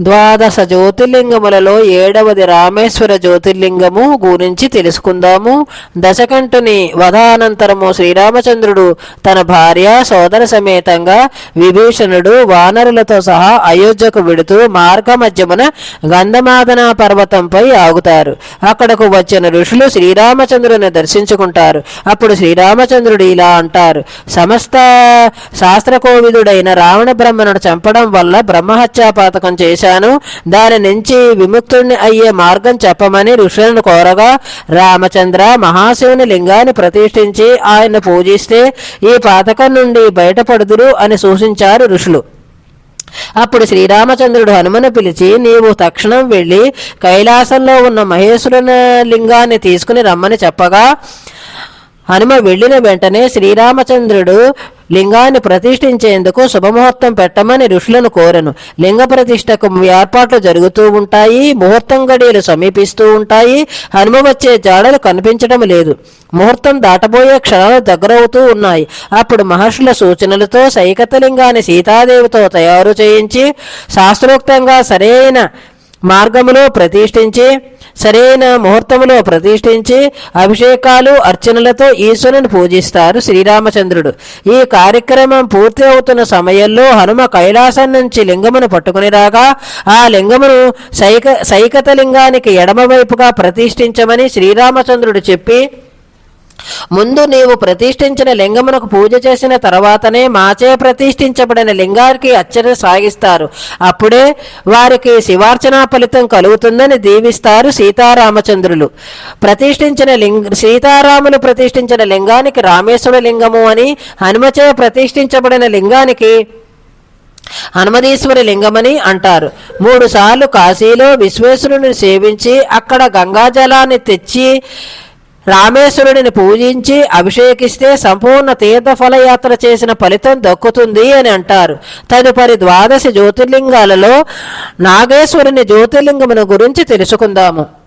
ద్వాదశ జ్యోతిర్లింగములలో ఏడవది రామేశ్వర జ్యోతిర్లింగము గురించి తెలుసుకుందాము. దశకంఠుని వధానంతరము శ్రీరామచంద్రుడు తన భార్య సోదర సమేతంగా విభీషణుడు వానరులతో సహా అయోధ్యకు విడుతూ మార్గ మధ్యమున గంధమాదన పర్వతంపై ఆగుతారు. అక్కడకు వచ్చిన ఋషులు శ్రీరామచంద్రుని దర్శించుకుంటారు. అప్పుడు శ్రీరామచంద్రుడు ఇలా అంటారు. సమస్త శాస్త్రకోవిదుడైన రావణ బ్రహ్మను చంపడం వల్ల బ్రహ్మహత్యా పాతకం చేశాను. దాని నుంచి విముక్తుడిని అయ్యే మార్గం చెప్పమని ఋషులను కోరగా రామచంద్ర మహాశివుని లింగాన్ని ప్రతిష్ఠించి ఆయన పూజిస్తే ఈ పాతకం నుండి బయటపడుదురు అని సూచించారు ఋషులు. అప్పుడు శ్రీరామచంద్రుడు హనుమను పిలిచి నీవు తక్షణం వెళ్ళి కైలాసంలో ఉన్న మహేశ్వరుని లింగాన్ని తీసుకుని రమ్మని చెప్పగా హనుమ వెళ్ళిన వెంటనే శ్రీరామచంద్రుడు లింగాన్ని ప్రతిష్ఠించేందుకు శుభముహూర్తం పెట్టమని ఋషులను కోరను. లింగ ప్రతిష్టకు ఏర్పాట్లు జరుగుతూ ఉంటాయి ముహూర్తం గడియలు సమీపిస్తూ ఉంటాయి హనుమ వచ్చే జాడలు కనిపించడం లేదు. ముహూర్తం దాటబోయే క్షణాలు దగ్గరవుతూ ఉన్నాయి. అప్పుడు మహర్షుల సూచనలతో సైకతలింగాన్ని సీతాదేవితో తయారు చేయించి శాస్త్రోక్తంగా సరైన మార్గములో ప్రతిష్ఠించి సరైన ముహూర్తములో ప్రతిష్ఠించి అభిషేకాలు అర్చనలతో ఈశ్వరుని పూజిస్తారు శ్రీరామచంద్రుడు. ఈ కార్యక్రమం పూర్తి అవుతున్న సమయంలో హనుమ కైలాసం నుంచి లింగమును పట్టుకుని రాగా ఆ లింగమును సైక సైకత లింగానికి ఎడమవైపుగా ప్రతిష్ఠించమని శ్రీరామచంద్రుడు చెప్పి ముందు నీవు ప్రతిష్ఠించిన లింగమునకు పూజ చేసిన తర్వాతనే మాచే ప్రతిష్ఠించబడిన లింగానికి అర్చన సాగిస్తారు. అప్పుడే వారికి శివార్చనా ఫలితం కలుగుతుందని దీవిస్తారు సీతారామచంద్రులు. ప్రతిష్ఠించిన లింగ సీతారాములు ప్రతిష్ఠించిన లింగానికి రామేశ్వర లింగము అని హనుమచే ప్రతిష్ఠించబడిన లింగానికి హనుమదీశ్వరి లింగమని అంటారు. మూడు సార్లు కాశీలో విశ్వేశ్వరుని సేవించి అక్కడ గంగాజలాన్ని తెచ్చి రామేశ్వరుడిని పూజించి అభిషేకిస్తే సంపూర్ణ తీర్థఫలయాత్ర చేసిన ఫలితం దక్కుతుంది అని అంటారు. తదుపరి ద్వాదశి జ్యోతిర్లింగాలలో నాగేశ్వరుని జ్యోతిర్లింగమును గురించి తెలుసుకుందాము.